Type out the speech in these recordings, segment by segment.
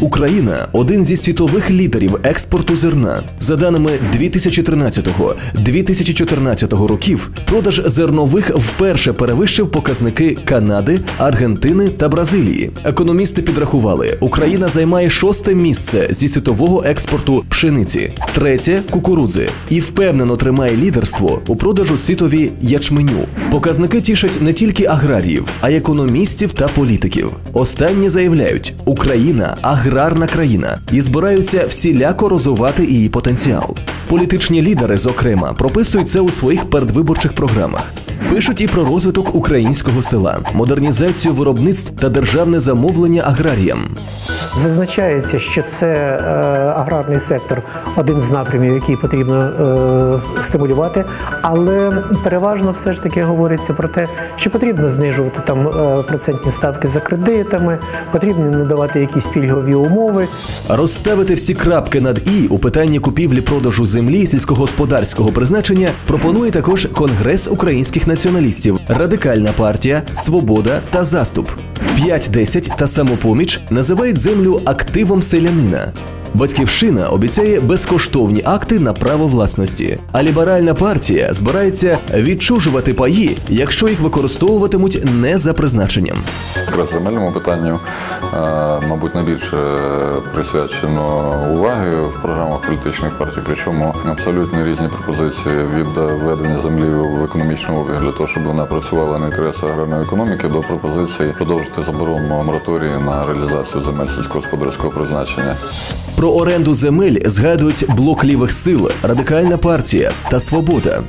Україна один зі світових лідерів експорту зерна. За даними 2013-2014 років, продаж зернових вперше перевищив показники Канади, Аргентини та Бразилії. Економісти підрахували, Україна займає шосте місце зі світового експорту пшениці, третє кукурудзи і впевнено тримає лідерство у продажу світові ячменю. Показники тішать не тільки аграріїв, а й економістів та політиків. Останні заявляють, Україна аграрна країна і збираються всіляко розвивати її потенціал. Політичні лідери, зокрема, прописують це у своїх передвиборчих програмах. Пишуть і про розвиток українського села, модернізацію виробництв та державне замовлення аграріям. Зазначається, що це е, аграрний сектор один з напрямів, який потрібно е, стимулювати, але переважно все ж таки говориться про те, що потрібно знижувати там е, процентні ставки за кредитами, потрібно надавати якісь пільгові умови. Розставити всі крапки над і у питанні купівлі-продажу землі сільськогосподарського призначення пропонує також Конгрес українських націоналістів, Радикальна партія, Свобода та Заступ. 5-10 та самопоміч називають землю активом селянина. Батьківщина обіцяє безкоштовні акти на право власності, а ліберальна партія збирається відчужувати паї, якщо їх використовуватимуть не за призначенням. Якраз земельному питанню, е, мабуть, найбільше присвячено уваги в програмах політичних партій, причому абсолютно різні пропозиції від введення землі в економічний обіг для того, щоб вона працювала на інтереси аграрної економіки, до пропозиції продовжити заборону мораторії на реалізацію земель сільськогосподарського призначення. Про оренду земель згадують блок лівих сил, радикальна партія та свобода.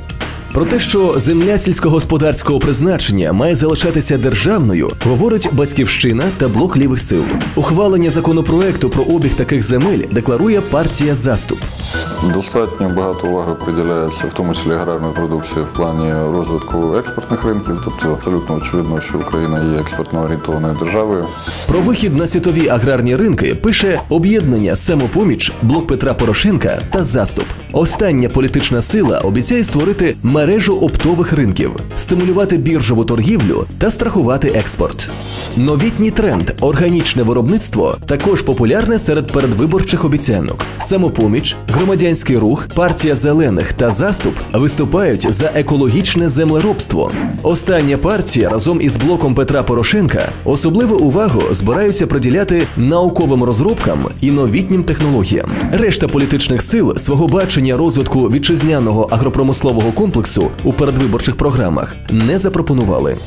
Про те, що земля сільськогосподарського призначення має залишатися державною, говорить батьківщина та блок лівих сил. Ухвалення законопроекту про обіг таких земель декларує партія заступ. Достатньо багато уваги приділяється, в тому числі аграрної продукції в плані розвитку експортних ринків. Тобто абсолютно очевидно, що Україна є експортно орієнтованою державою. Про вихід на світові аграрні ринки пише об'єднання самопоміч, блок Петра Порошенка та заступ. Остання політична сила обіцяє створити мережу оптових ринків, стимулювати біржову торгівлю та страхувати експорт. Новітній тренд органічне виробництво також популярне серед передвиборчих обіцянок. Самопоміч, громадянський рух, партія зелених та заступ виступають за екологічне землеробство. Остання партія разом із блоком Петра Порошенка особливу увагу збираються приділяти науковим розробкам і новітнім технологіям. Решта політичних сил свого бачення розвитку вітчизняного агропромислового комплексу у передвиборчих програмах не запропонували.